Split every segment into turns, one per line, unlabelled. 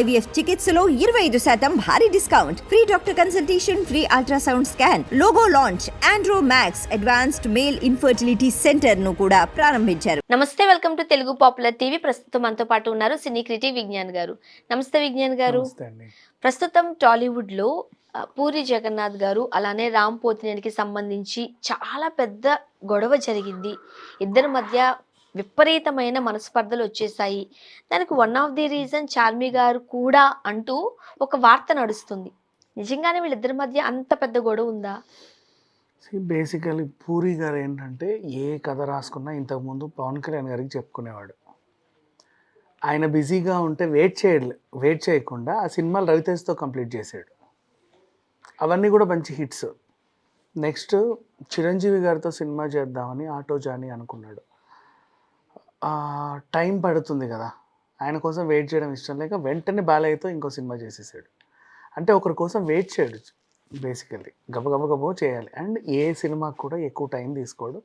IVF చికిత్సలో ఇరవై ఐదు శాతం భారీ discount. Free doctor consultation free ultrasound scan logo launch Andro Max advanced male infertility సెంటర్ను కూడా ప్రారంభించారు.
నమస్తే welcome to Telugu popular TV. ప్రస్తుతం మనతో పాటు ఉన్నారు సినీ క్రిటి విజ్ఞాన్ గారు. నమస్తే విజ్ఞాన్ గారు. ప్రస్తుతం టాలీవుడ్లో పూరి జగన్నాథ్ గారు అలానే రామ్ పోతినేనికి సంబంధించి చాలా పెద్ద గొడవ జరిగింది. ఇద్దరి మధ్య విపరీతమైన మనస్పర్ధలు వచ్చేసాయి. దానికి one of the reason Charmi గారు కూడా అంటూ ఒక వార్త నడుస్తుంది. నిజంగానే వీళ్ళిద్దరి మధ్య అంత పెద్ద గొడవ ఉందా?
బేసికలీ పూరి గారు ఏంటంటే ఏ కథ రాసుకున్నా ఇంతకుముందు పవన్ కళ్యాణ్ గారికి చెప్పుకునేవాడు. ఆయన బిజీగా ఉంటే వెయిట్ చేయలే వెయిట్ చేయకుండా ఆ సినిమాలు రవితేజ్తో కంప్లీట్ చేశాడు. అవన్నీ కూడా మంచి హిట్స్. నెక్స్ట్ చిరంజీవి గారితో సినిమా చేద్దామని ఆటో జానీ అనుకున్నాడు. టైం పడుతుంది కదా. ఆయన కోసం వెయిట్ చేయడం ఇష్టం లేక వెంటనే బాలయ్యతో ఇంకో సినిమా చేసేసాడు. అంటే ఒకరి కోసం వెయిట్ చేయడు బేసికల్లీ. గబగబ గబో చేయాలి. అండ్ ఏ సినిమాకి కూడా ఎక్కువ టైం తీసుకోడు.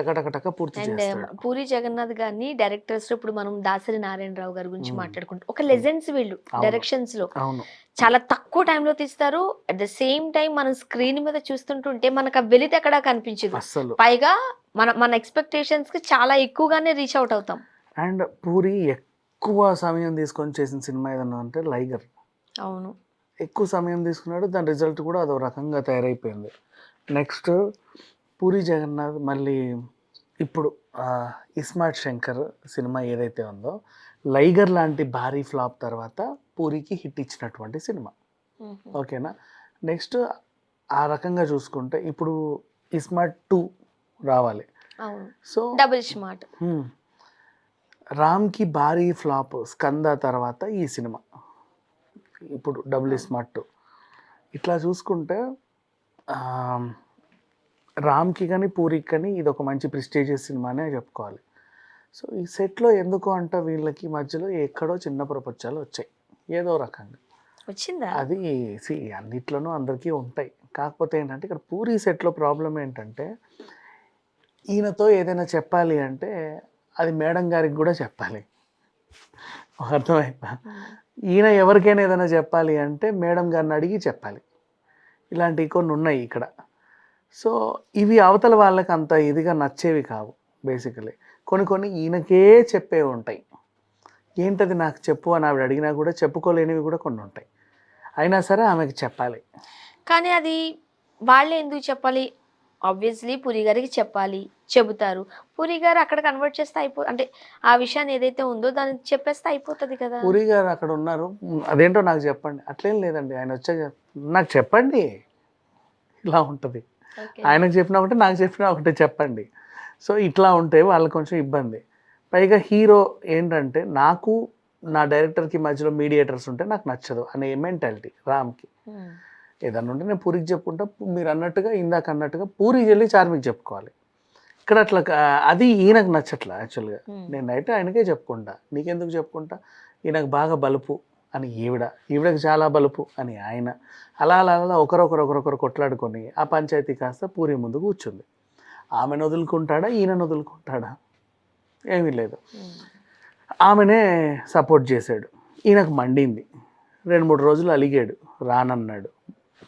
పూర్తి
అండ్ పూరి జగన్నాథ్ గారిని డైరెక్టర్స్ ఇప్పుడు మనం దాసరి నారాయణరావు గారి గురించి. మాట్లాడుకుంటాం. ఒక లెజెండ్స్ వీళ్ళు. డైరెక్షన్స్లో
అవును.
చాలా తక్కువ టైంలో తీస్తారు. అట్ ద సేమ్ టైం మనం స్క్రీన్ మీద చూస్తుంటుంటే మనకు ఆ వెలితి ఎక్కడా కనిపించదు. పైగా మన మన ఎక్స్పెక్టేషన్స్కి చాలా ఎక్కువగానే రీచ్ అవుట్ అవుతాం.
అండ్ పూరి ఎక్కువ సమయం తీసుకొని చేసిన సినిమా ఏదన్నా అంటే లైగర్.
అవును.
ఎక్కువ సమయం తీసుకున్నాడు దాని రిజల్ట్ కూడా అదో రకంగా తయారైపోయింది. నెక్స్ట్ పూరి జగన్నాథ్ మళ్ళీ ఇప్పుడు ఇస్మార్ట్ శంకర్ సినిమా ఏదైతే ఉందో లైగర్ లాంటి భారీ ఫ్లాప్ తర్వాత పూరికి హిట్ ఇచ్చినటువంటి సినిమా. ఓకేనా? నెక్స్ట్ ఆ రకంగా చూసుకుంటే ఇప్పుడు ఇస్మార్ట్ టూ రావాలి. So
double smart.
రామ్కి భారీ ఫ్లాప్ స్కంద తర్వాత ఈ సినిమా. ఇప్పుడు డబుల్ స్మార్ట్ టూ. ఇట్లా చూసుకుంటే రామ్కి కానీ పూరికి కానీ ఇది ఒక మంచి ప్రిస్టేజియస్ సినిమానే చెప్పుకోవాలి. సో ఈ సెట్లో ఎందుకు అంట వీళ్ళకి మధ్యలో ఎక్కడో చిన్న ప్రపంచాలు వచ్చాయి. ఏదో రకంగా.
వచ్చిందా?
అది సి అన్నిట్లోనూ అందరికీ ఉంటాయి. కాకపోతే ఏంటంటే ఇక్కడ పూరి సెట్లో ప్రాబ్లం ఏంటంటే ఈయనతో ఏదైనా చెప్పాలి అంటే అది మేడం గారికి కూడా చెప్పాలి. అర్థమైందా? ఈయన ఎవరికైనా ఏదైనా చెప్పాలి అంటే మేడం గారిని అడిగి చెప్పాలి. ఇలాంటివి కొన్ని ఉన్నాయి ఇక్కడ. సో ఇవి అవతల వాళ్ళకి అంత ఇదిగా నచ్చేవి కావు బేసికలీ కొన్ని కొన్ని ఈయనకే చెప్పేవి ఉంటాయి. ఏంటది నాకు చెప్పు అని ఆవిడ అడిగినా కూడా చెప్పుకోలేనివి కూడా కొన్ని ఉంటాయి. అయినా సరే ఆమెకి చెప్పాలి.
కానీ అది వాళ్ళే ఎందుకు చెప్పాలి? ఆబ్వియస్లీ పూరి గారికి చెప్పాలి చెబుతారు. పూరి గారు అక్కడ కన్వర్ట్ చేస్తే అయిపో అంటే ఆ విషయాన్ని ఏదైతే ఉందో దాన్ని చెప్పేస్తే అయిపోతుంది కదా.
పూరి గారు అక్కడ ఉన్నారు. "ఉమ్, అదేంటో నాకు చెప్పండి. అట్లేం లేదండి. ఆయన వచ్చే నాకు చెప్పండి. ఇలా ఉంటుంది. ఆయనకు చెప్పినా ఒకటే నాకు చెప్పినా ఒకటే చెప్పండి. సో ఇట్లా ఉంటే వాళ్ళకి కొంచెం ఇబ్బంది. పైగా హీరో ఏంటంటే నాకు నా డైరెక్టర్కి మధ్యలో మీడియేటర్స్ ఉంటే నాకు నచ్చదు అనే మెంటాలిటీ రామ్కి. ఏదన్నా ఉంటే నేను పూరికి చెప్పుకుంటా మీరు అన్నట్టుగా ఇందాక అన్నట్టుగా పూరికి వెళ్ళి చార్మికి చెప్పుకోవాలి. ఇక్కడ అట్లా అది ఈయనకు నచ్చట్లా యాక్చువల్గా.
Hmm.
నేనైతే ఆయనకే చెప్పుకుంటా. నీకెందుకు చెప్పుకుంటా? ఈయనకు బాగా బలుపు. అని ఈవిడ ఈవిడకి చాలా బలుపు అని ఆయన. అలా అలా అలా ఒకరొకరు కొట్లాడుకొని ఆ పంచాయతీ కాస్త పూరి ముందు కూర్చుంది. ఆమెను వదులుకుంటాడా? ఈయనను వదులుకుంటాడా? ఏమీ లేదు. ఆమెనే సపోర్ట్ చేశాడు. ఈయనకు మండింది. రెండు మూడు రోజులు అలిగాడు. రానన్నాడు.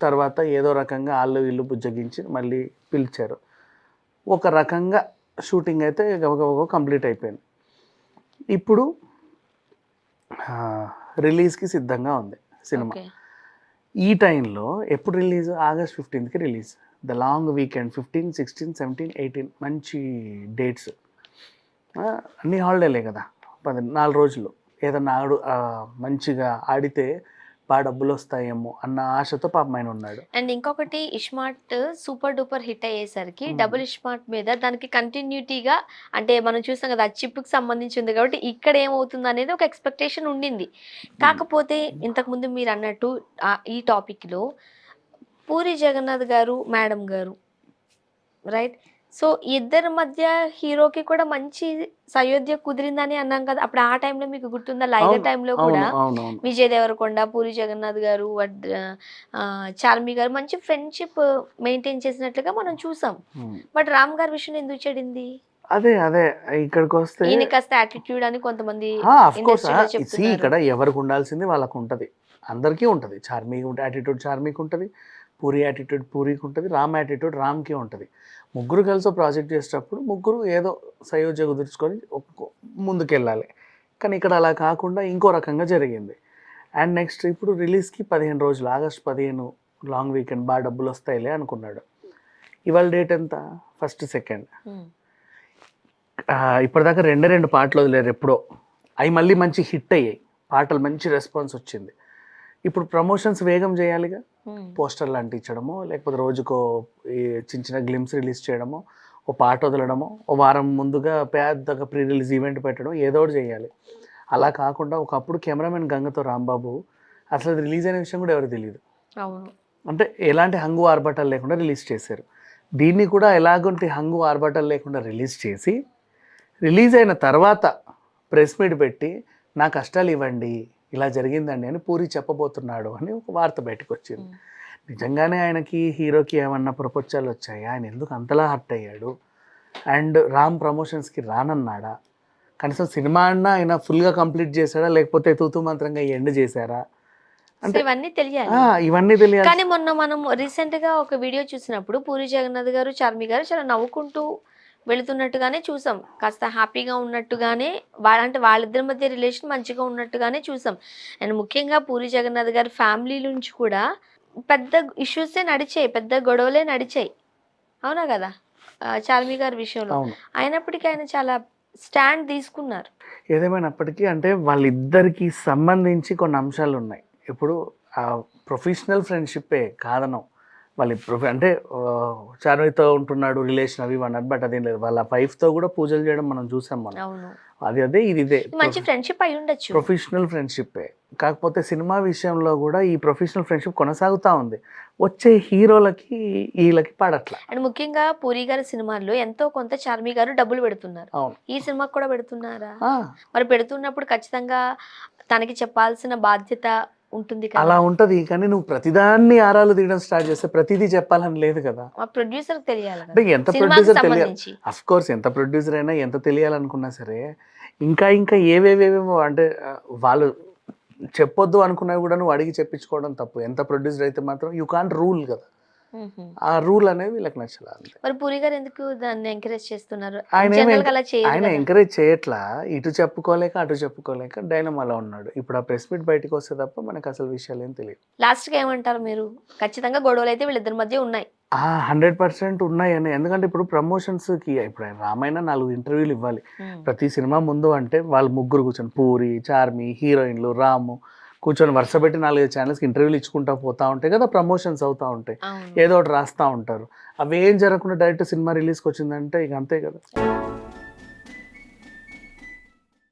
తర్వాత ఏదో రకంగా వాళ్ళు ఇల్లు బుజ్జగించి మళ్ళీ పిలిచారు. ఒక రకంగా షూటింగ్ అయితే గబగబ కంప్లీట్ అయిపోయింది. ఇప్పుడు రిలీజ్కి సిద్ధంగా ఉంది సినిమా. ఈ టైంలో ఎప్పుడు release? August ఫిఫ్టీన్త్కి release. The long weekend fifteen sixteen seventeen eighteen మంచి డేట్స్. అన్ని హాలిడేలే కదా. పది నాలుగు రోజులు. ఏదన్నా ఆడు మంచిగా ఆడితే బాగా డబ్బులు వస్తాయేమో అన్న ఆశతో పాపం ఆయన ఉన్నాడు.
అండ్ ఇంకొకటి ఇస్మార్ట్ సూపర్ డూపర్ హిట్ అయ్యేసరికి. డబుల్ ఇస్మార్ట్ మీద దానికి కంటిన్యూటీగా అంటే మనం చూస్తాం కదా చిప్కి సంబంధించి ఉంది కాబట్టి ఇక్కడ ఏమవుతుంది అనేది ఒక ఎక్స్పెక్టేషన్ ఉండింది. కాకపోతే ఇంతకుముందు మీరు అన్నట్టు ఈ టాపిక్లో పూరి జగన్నాథ్ గారు మేడం గారు రైట్? సో ఇద్దరి మధ్య హీరోకి కూడా మంచి సయోధ్య కుదిరిందని అన్నాం కదా. అప్పుడు ఆ టైంలో మీకు గుర్తుందా? లైగర్
అవును,
టైంలో కూడా విజయ్ దేవరకొండ పూరి జగన్నాథ్ గారు చార్మి గారు మంచి ఫ్రెండ్షిప్ మెయింటైన్ చేసినట్లుగా మనం చూసాం. బట్ రామ్ గారి విషయం ఎందుకు చెడింది?
అదే అదే. ఇక్కడికి వస్తే
యాటిట్యూడ్ అని కొంతమంది.
ఇక్కడ ఎవరికి ఉండాల్సింది వాళ్ళకు ఉంటుంది అందరికీ ఉంటుంది. చార్మీ యాటిట్యూడ్ చార్మీకి ఉంటుంది పూరి యాటిట్యూడ్ పూరికి ఉంటుంది. రామ్ యాటిట్యూడ్ రామ్కి ఉంటుంది. ముగ్గురు కలిసి ప్రాజెక్ట్ చేసేటప్పుడు ముగ్గురు ఏదో సయోధ్య కుదుర్చుకొని ముందుకెళ్ళాలి. కానీ ఇక్కడ అలా కాకుండా ఇంకో రకంగా జరిగింది. అండ్ నెక్స్ట్ ఇప్పుడు రిలీజ్కి పదిహేను రోజులు ఆగస్ట్ పదిహేను లాంగ్ వీకెండ్ బాగా డబ్బులు వస్తాయిలే అనుకున్నాడు. ఇవాళ డేట్ ఎంత? First second. ఇప్పటిదాకా రెండే రెండు పాటలు వదిలేరు ఎప్పుడో. అవి మళ్ళీ మంచి హిట్ అయ్యాయి. పాటలు మంచి రెస్పాన్స్ వచ్చింది. ఇప్పుడు ప్రమోషన్స్ వేగం చేయాలిగా. పోస్టర్లు అంటించడమో లేకపోతే రోజుకో ఈ చిన్న చిన్న గ్లిమ్స్ రిలీజ్ చేయడమో ఓ పాట వదలడమో ఓ వారం ముందుగా పెద్దగా ప్రీ రిలీజ్ ఈవెంట్ పెట్టడం ఏదో ఒకటి చేయాలి. అలా కాకుండా ఒకప్పుడు కెమెరామెన్ గంగతో రాంబాబు అసలు రిలీజ్ అయిన విషయం కూడా ఎవరు తెలియదు అంటే ఎలాంటి హంగు ఆర్భటాలు లేకుండా రిలీజ్ చేశారు. దీన్ని కూడా ఎలాగంటి హంగు ఆర్భటాలు లేకుండా రిలీజ్ చేసి రిలీజ్ అయిన తర్వాత ప్రెస్ మీట్ పెట్టి నా కష్టాలు ఇవ్వండి ఇలా జరిగిందండి అని పూరి చెప్పబోతున్నాడు అని ఒక వార్త బయటకు వచ్చింది. నిజంగానే ఆయనకి హీరోకి ఏమన్నా ప్రపంచాలు వచ్చాయి? ఆయన ఎందుకు అంతలా హర్ట్ అయ్యాడు? అండ్ రామ్ ప్రమోషన్స్కి రానన్నాడా? కనీసం సినిమా అన్నా ఆయన ఫుల్గా కంప్లీట్ చేశాడా? లేకపోతే తూతూ మంత్రంగా ఎండ్ చేశారా? అంటే
ఇవన్నీ తెలియాలి.
ఇవన్నీ తెలియాలి.
కానీ మొన్న మనం రీసెంట్గా ఒక వీడియో చూసినప్పుడు పూరి జగన్నాథ్ గారు చార్మి గారు చాలా నవ్వుకుంటూ వెళుతున్నట్టుగానే చూసాం. కాస్త హ్యాపీగా ఉన్నట్టుగానే వాళ్ళ అంటే వాళ్ళిద్దరి మధ్య రిలేషన్ మంచిగా ఉన్నట్టుగానే చూసాం. అండ్ ముఖ్యంగా పూరి జగన్నాథ్ గారి ఫ్యామిలీ నుంచి కూడా పెద్ద ఇష్యూసే నడిచాయి పెద్ద గొడవలే నడిచాయి. అవునా కదా? చార్మి గారి విషయంలో.
అవును.
అయినప్పటికీ ఆయన చాలా స్టాండ్ తీసుకున్నారు.
ఏదేమైనప్పటికీ అంటే వాళ్ళిద్దరికి సంబంధించి కొన్ని అంశాలు ఉన్నాయి ఇప్పుడు ఆ ప్రొఫెషనల్ ఫ్రెండ్షిప్పే కాదనం వాళ్ళ ప్రొఫె అంటే చార్మితో ఉంటున్నాడు రిలేషన్ అవి అన్నారు బట్ అదేం లేదు. వాళ్ళ వైఫ్తో కూడా పూజలు చేయడం మనం చూసాం మనం. అది అదే ఇది ఇదే.
మంచి ఫ్రెండ్షిప్ అయి ఉండొచ్చు.
ప్రొఫెషనల్ ఫ్రెండ్షిప్పే. కాకపోతే సినిమా విషయంలో కూడా ఈ ప్రొఫెషనల్ ఫ్రెండ్షిప్ కొనసాగుతూ ఉంది. వచ్చే హీరోలకి వీళ్ళకి పడట్ల.
అండ్ ముఖ్యంగా పూరి గారి సినిమాల్లో ఎంతో కొంత చార్మి గారు డబ్బులు పెడుతున్నారు. ఈ సినిమాకి కూడా పెడుతున్నారా? మరి పెడుతున్నప్పుడు ఖచ్చితంగా తనకి చెప్పాల్సిన బాధ్యత ఉంటుంది
అలా ఉంటది కానీ నువ్వు ప్రతిదాన్ని ఆరాలు తీయడం స్టార్ట్ చేస్తే ప్రతిదీ చెప్పాలని లేదు కదా.
ప్రొడ్యూసర్ తెలియాలి
అంటే ఎంత ప్రొడ్యూసర్ తెలియాలి? అఫ్ కోర్స్ ఎంత ప్రొడ్యూసర్ అయినా ఎంత తెలియాలనుకున్నా సరే ఇంకా ఇంకా ఏవేవేవేమో అంటే వాళ్ళు చెప్పొద్దు అనుకున్నవి కూడా నువ్వు అడిగి చెప్పించుకోవడం తప్పు. ఎంత ప్రొడ్యూసర్ అయితే మాత్రం యూ కాంట్ రూల్ కదా. ఆ రూల్ అనేది వీళ్ళకి నచ్చలేదు అంతే.
మరి పూరి గారు ఎందుకు దాన్ని ఎంకరేజ్ చేస్తున్నారు?
ఆయన. ఎంకరేజ్ చేయట్లా? ఇటు చెప్పుకోలేక అటు చెప్పుకోలేక డైనమాలో ఉన్నాడు. ఇప్పుడు ఆ ప్రెస్ మీట్ బయటకు వస్తే తప్ప మనకు అసలు విషయాలు ఏం తెలియదు.
లాస్ట్గా ఏమంటారు మీరు? ఖచ్చితంగా గొడవలు అయితే వీళ్ళిద్దరి మధ్య ఉన్నాయి.
హండ్రెడ్ పర్సెంట్ ఉన్నాయని ఎందుకంటే ఇప్పుడు ప్రమోషన్స్కి ఇప్పుడు ఆయన రామాయణ నాలుగు ఇంటర్వ్యూలు ఇవ్వాలి. ప్రతి సినిమా ముందు అంటే వాళ్ళు ముగ్గురు కూర్చొని పూరి చార్మి హీరోయిన్లు రాము కూర్చొని వరుస పెట్టి నాలుగైదు ఛానల్స్కి ఇంటర్వ్యూలు ఇచ్చుకుంటా పోతా ఉంటాయి కదా ప్రమోషన్స్ అవుతా ఉంటాయి. ఏదో ఒకటి రాస్తూ ఉంటారు. అవి ఏం జరగకుండా డైరెక్ట్ సినిమా రిలీజ్కి వచ్చిందంటే ఇక అంతే కదా.